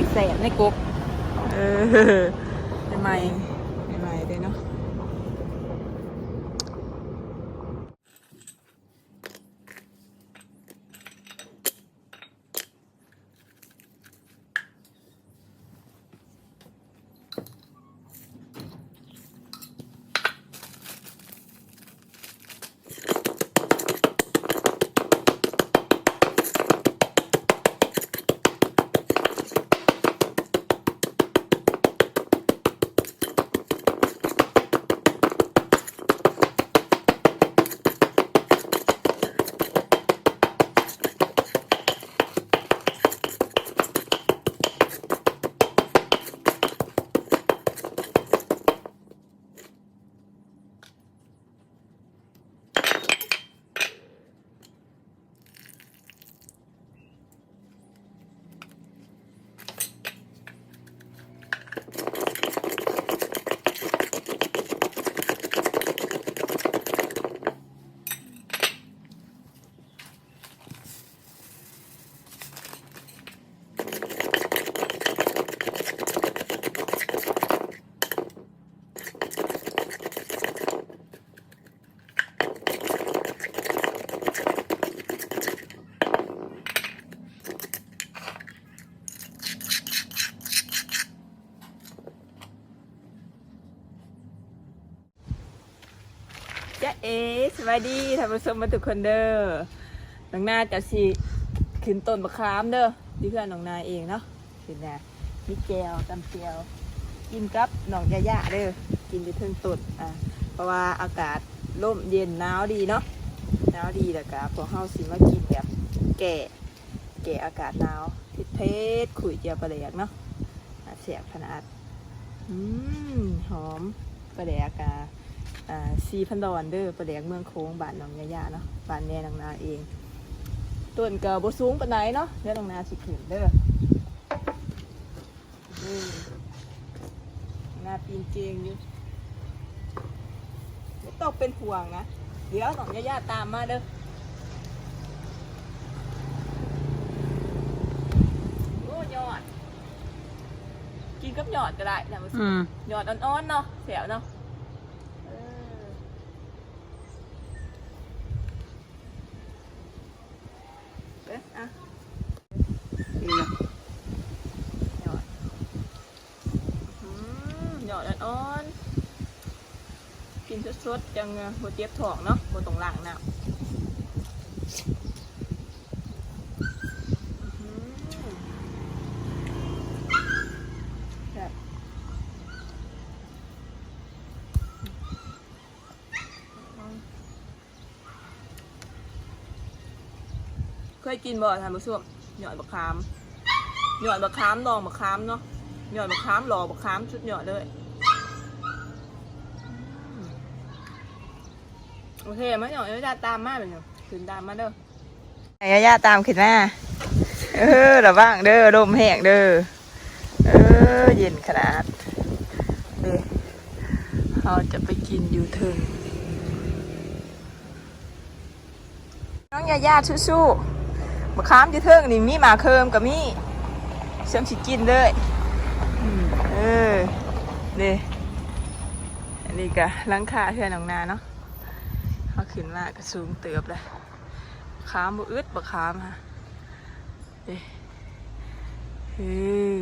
งแสบในกกเออใหม่ เอสวัสดีท่านผู้ชมมาทุกคนเด้อน้องนาจะสิขึ้นต้นมะขามเด้อที่เพื่อนน้องนาเองเนาะขึ้นนะมีแก้วตำแก้วกินกับน้องยาย่าเด้อกินไปถึงต้นอะเพราะว่าอากาศร่มเย็นหนาวดีเนาะหนาวดีแล้วก็พวกเฮาสิมากินแบบแก่แก่อากาศหนาวทิเทศขุยเจียวปลาแดกเนาะเสียบขนาดอืมหอมปลาแดกอะ ซีพันดอนเด้อประแดกเมืองโค้งบ้านหนองยะยาเนาะบ้านแม่นางนาเองต้นก็บ่สูงปานใดเนาะเดี๋ยวนางนาสิขึ้นเด้อนี่นางนาปีนเกงอยู่ไม่ต้องเป็นห่วงนะเดี๋ยวหนองยะยาตามมาเด้อโอ้ยอดกินกับหยอดก็ได้นะมันอืมหยอดอ่อนๆเนาะแสวเนาะเออเอ๊ะอะ นี่นะ หยอดอืมหยอดอ่อนๆกินส ดๆจังหัวเจี๊ยบถ่องเนาะบนตรงหลังน่ะอืมแบบเคยกินบ่ทานผู้ชมหยอดบะขามหยอดบะขามดองบะขามเนาะหยอดบะขามหล่อบะขามชุดหยอดเลยอืม โอเคไหมหยอดไม่ได้ตามมาเป็นยังถึงตามมาเด้อยาย่าตามขึ้นมาเออระวังเด้อลมแห้งเด้อเออเย็นขนาดเด้เราจะไปกินอยู่ถึงน้องยาย่าสู้ๆมะขามจะเทิงนี่มีหมาเคิมกับมีเสริมสิกินเลยเออนี่อันนี้ก็หลังคาเพื่อนของนาเนาะ เขาขึ้นมากระสูงเติบเลยขามบุอึดบะขามฮะเด้เออ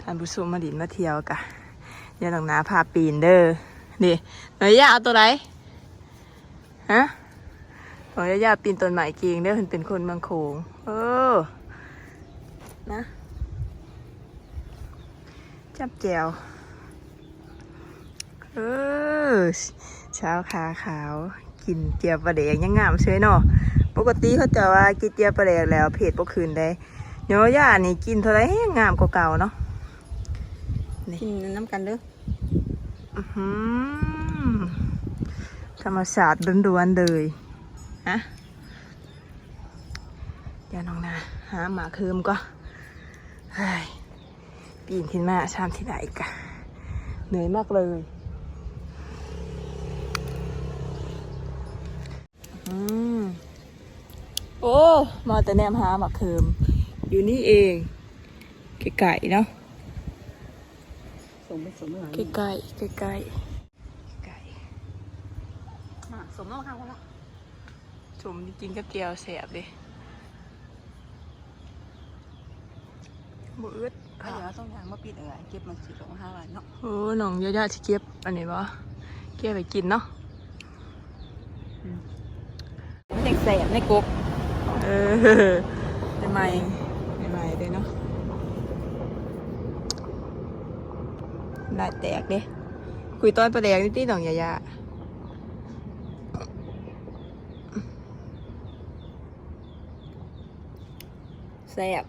ท่านผู้ชมมาดินมาเที่ยวกะเดี๋ยวหลังนาพาปีนเด้อนี่หน่อยยาเอาตัวไหนฮะขออนุญาตปีนต้นไม้เกียงเด้อเพิ่นเป็นคนเมืองโขงเออนะจับแจวเออ เช้าขาขาว กินเจียวปลาแดกยังงามเฉยเนาะปกติเขาจะว่ากินเจียวปลาแดกแล้วเพจบ่คืนได้เนาะย่านี่กินเท่าไรแห้งงามกว่าเก่าเนาะกินน้ำกันเด้ออื้อหือธรรมศาสตร์ล้วนๆเลยฮะเดี๋ยวน้องนาหาหมาคืมก็เฮ้ยปีนขึ้นมาชามที่ไหนอีกอะเหนื่อยมากเลย อืมโอ้มาแต่แนมหาหมาคืมอยู่นี่เองโอเคไก่ๆเนาะสมไปสมหลังไก่ไก่ไก่ไก่สมแล้วข้างคนละชมจริงๆกับเจียวแสบเลยบืดถ้าเดี๋ยวต้องทางมาปิดอะไรเก็บมันสิลงห้าวันเนาะโอ้หนองยาๆที่เก็บอันนี้บ่เก็บไปกินเนาะ มันยัง แสบในกบเออใหม่ใหม่ๆเลยเนาะได้แตกเด้คุยตอนประแดงนิดๆหนองยาๆแสบ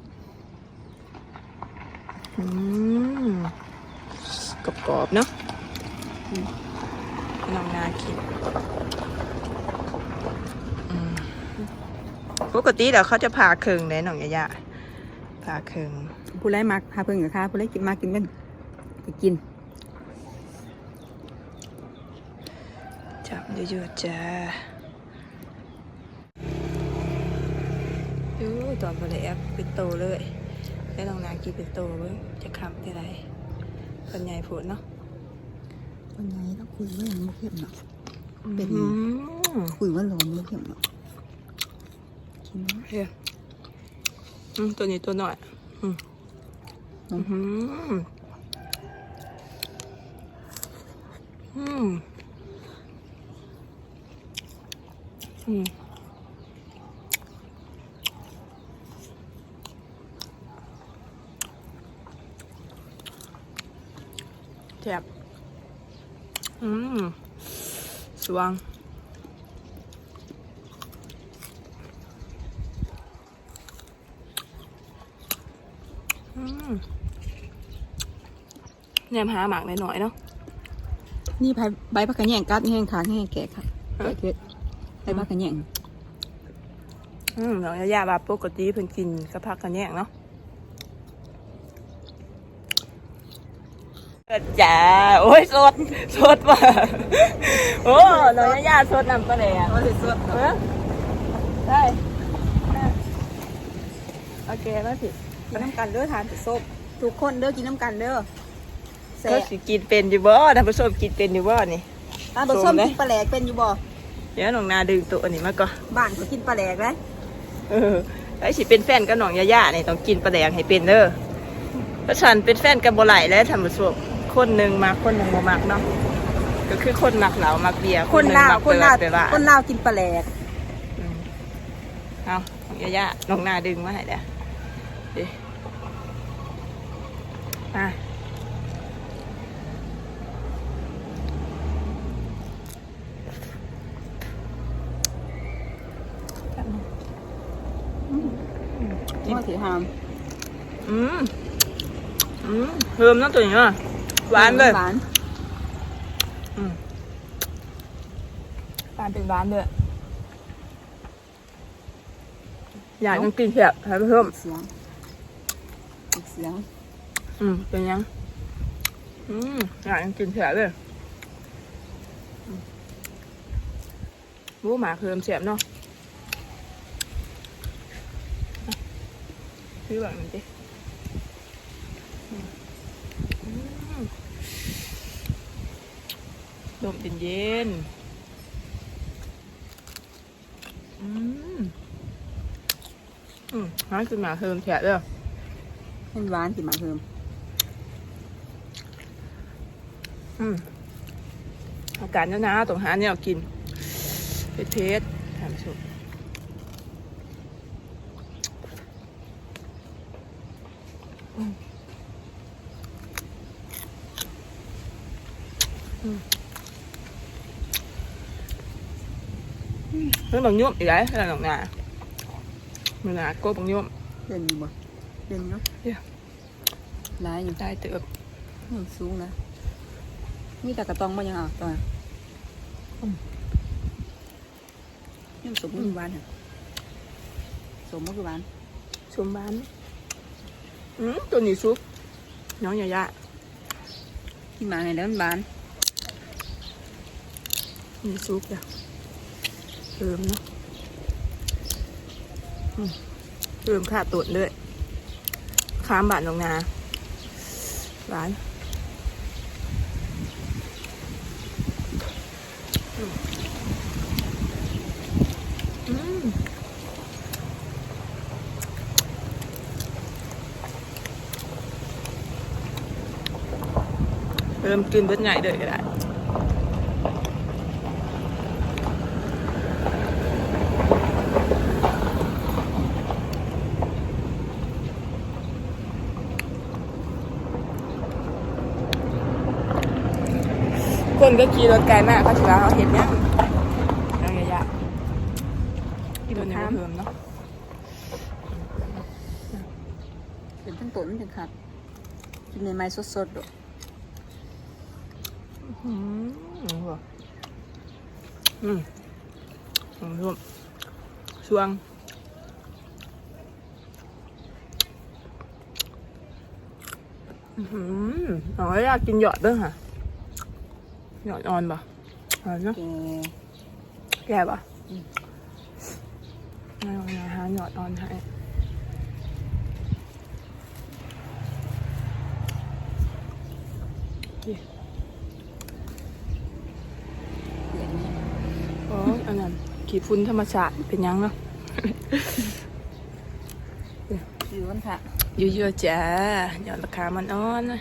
อืมกรอบๆเนาะอืมน้องนาคิดอืม ปกติเดี๋ยวเขาจะผ่าเคิงเลยน้องยะยะผ่าเคิงผู้ไร้มักพาเพิ่งกับข้าผู้ไร้กินมากินกันไปกิน จับเยอะๆจ้าดูตอนบริแอปเป็นโตเลยแล้วน้องนากินเป็นโตเว้ยจะคำที่ไรคนใหญ่ผุดเนาะวันไหนต้องคุยว่ามันเข้มเนาะเป็นอืมคุยว่าร้อนมันเข้มเนาะกิน เฮ้ยตัวนี้ตัวหน่อยอืมอืมอืมอืมแซ่บอืมสว่าง อืมแนมหาหมากหน่อยๆเนาะนี่ใบใบผักกระแยงกัดแห้งขาแห้งแก่ค่ะแก่เกิดใบผักกระแยงอืมน้องยาๆแบบปกติเพิ่นกินกระพักกันแยงเนาะจ้าโอ้ยสดสดว่ะโอ้น้องยาๆสดนำปลาแดงก็เลยสดเออได้ได้โอเคมาสิ กินน้ำกันเด้อทานแต่ส้มทุกคนเด้อกินน้ำกันเด้อแสก็บสิกินเป็นอยู่บ่ท่านผู้ชมกินเป็นอยู่บ่นี่ตาบะส้มกินปลาแหลกเป็นอยู่บ่เดี๋ยวน้องนาดึงตัวอันนี้มาก่อนบ้านก็กินปลาแหลกเลยเออไอ้สิเป็นแฟนกับน้องยาย่าเนี่ยต้องกินปลาแดงให้เป็นเด้อเพราะฉันเป็นแฟนกับโบไหลแล้วทำมาสวกคนหนึ่งมาคนหนึ่งบ่มักเนาะก็คือคนมักเหล้ามักเบียร์คนหงลาวมักคนลาวเปิดไปว่าคนลาวกินปลาแหลกอืมเอาน้องยาย่าน้องนาดึงมาให้เด้อเดี๋ยวมากินพ่อถือมอืม อืมเพิ่มน้ำตัวนี้อะหวานเลยหวานอืมหวานเป็นหวานเลยอยากต้องกินเผ็ดให้เพิ่มเสียง เสียง อืมเป็นยัง อืมอยากต้องกินเผ็ดเลยอืมวู้หมาเพิ่มเสียบเนาะอะซื้อแบบนี้ดิอืมอืมดมเย็นๆอืม อืมหากินหมาเพิ่มเสียบเลย ให้หวานสิมาเพิ่มอืมอากาศหนาวๆต้องหาเนี่ยกินเผ็ดๆทานสุกอืมอืมเฮ้ยบางยุ่มอีกแล้วอะไรหนองนามือหนาโก้บางยุ่มเด่นอยู่บ่ เด่นเนาะเดี๋ยวหลายอยู่ได้เติบนี่สูงนะมีแต่กระตองบ่ยังเอาตอนนี้อืมนี่มันสมมือหวานเหรอสมมือหวานชมบ้านอืมตัวนี้ซุปน้องยายากินมาไงแล้วมันหวานมีซุปจ้ะเติมเนาะอืมเติมขาดตุนด้วย ขามบ้านลงนาหวานเริ่มกินเบิดไงเด้อก็ได้ ค นก็ขี่รถไกลมากเขาถือว่าเขาเห็นยังเอาใหญ่ๆที่มันยังไม่เพิ่มเนาะเป็นทั้งตัวมันถึงขัดกินในไม้สดๆดอกอืมอืมว่ะอืมอืมร่วมช่วงอือหืออ๋ออยากกินหยอดด้วยค่ะ หยอดอ่อนปะอ่อนเนาะแกแก่ปะไม่เอานะหาหยอดอ่อนให้เดี๋ยวนี้โอ้ยอันนั้นขีดฟุ้นธรรมชาติเป็นยังเนาะอยู่มันค่ะเยอะๆจ้าหยอดราคามันอ่อนนะ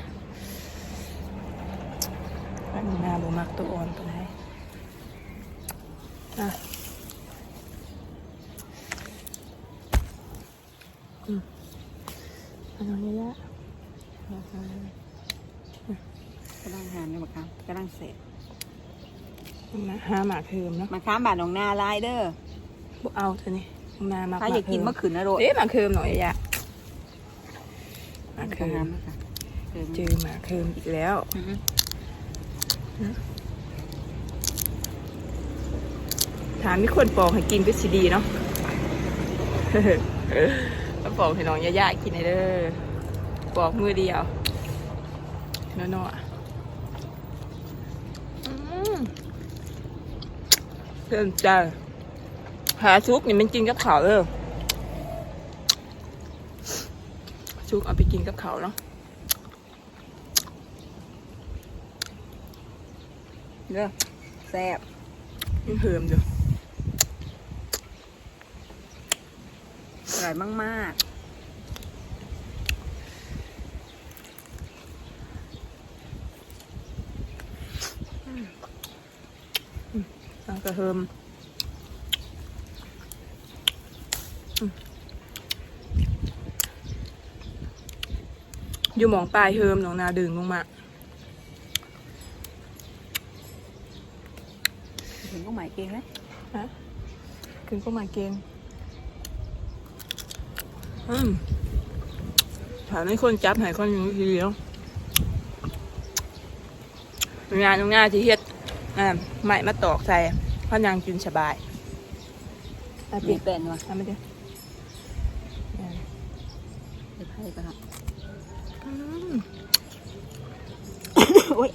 อันนี้นาบ่มักตัวอ่อนปานใดอะอืมอันนี้ละกำลังหานอยู่มะขามกำลังเสร็จนะหาหมากเทิมเนาะมะขามบานของนาลายเด้อบ่เอาเถอะนี่นามักถ้าอยากกินหมะเทิขืนนะโรดเอ๊ะหมากเทิมหน่อยอยะหมากเทิมค่ะเจอหมากเทิมอีกแล้ว ถามมีคนปอกให้กินก็สิดีเนาะมาปอกให้น้องย่าๆกินให้เด้อปอกมือเดียวนาะเนอืมเพิ่มใจหาซุกนี่มันกินกับเขาเด้อซุกเอาไปกินกับเขาเนาะ เด้อแซ่บยังเพิ่มอยู่อร่อยมากแล้วก็เพิ่มอืมอยู่หมองปลายเฮิมหนองนาดึงลงมา ๆเห็นก็หมายเก่งไหมฮะคือก็มาเกงอืมถามให้คนจับใหายคนอยู่ทีเดียวงานตรงหน้าที่เฮ็ดอ่าใหม่มาตอกใส่เพราะนางกินสบายเอาปีปิดแป้นวะทำไปดิอ่าเดี๋ยวไพ่ก็ครับอืมโอ้ย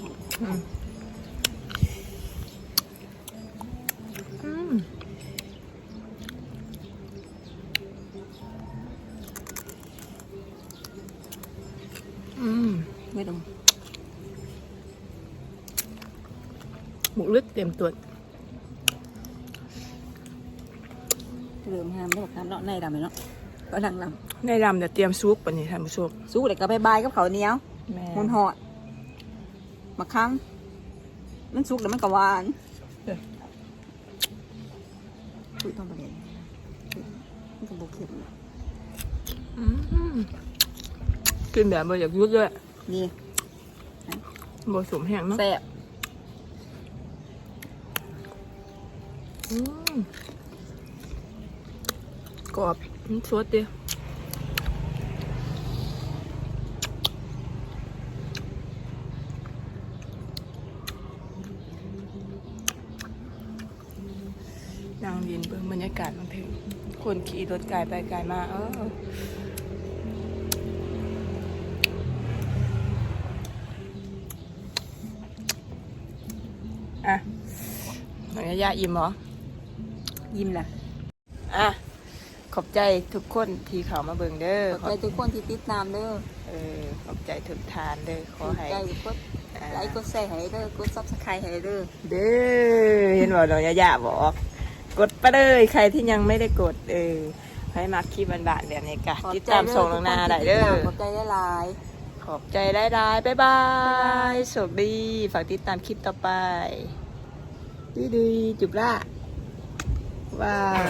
หมูลึกเต็มตัวเริ่มห้ามแล้วมะขามเนาะในดำเลยเนาะก็ดังลในรำเดี๋ยวเตรียมซุปปะนี่ท่านผู้ชมำสู้เลยก็บายบายกับเขาวเหนียวแม่มันหอดมะขามมันสุกแล้วมันก็หวานอุ้ยต้องไปเลยมันก็บกเข็มอืมกินแบบบ่อยากยุดเลยนี่บ่สมแห้งเนาะแซ่บ อืม กรอบอืมสดดีนั่งยินเบิ่งบรรยากาศมันถึงคนขี่รถไกลไปไกลมา เอออะหน่อยยะอิ่มเหรอ ยิ้มล่ะอะขอบใจทุกคนที่เขามาเบิ่งเด้อขอบใจทุกคนที่ติดตามเด้อเออขอบใจทุกทานเด้อขอให้ใจกดไลค์กดแชร์ให้เด้อกดซับสไครต์ให้เด้อเด้อเห็นบอกน้องยาย่าบอกกดไปเลยใครที่ยังไม่ได้กดเออให้มาคลิปบานๆแบบนี้กะขอบติดใจตามส่งน้องนาได้เด้อขอบใจได้หลายขอบใจได้ได้บ๊ายบายสวัสดีฝากติดตามคลิปต่อไปดีดีๆจุบละ ว้าว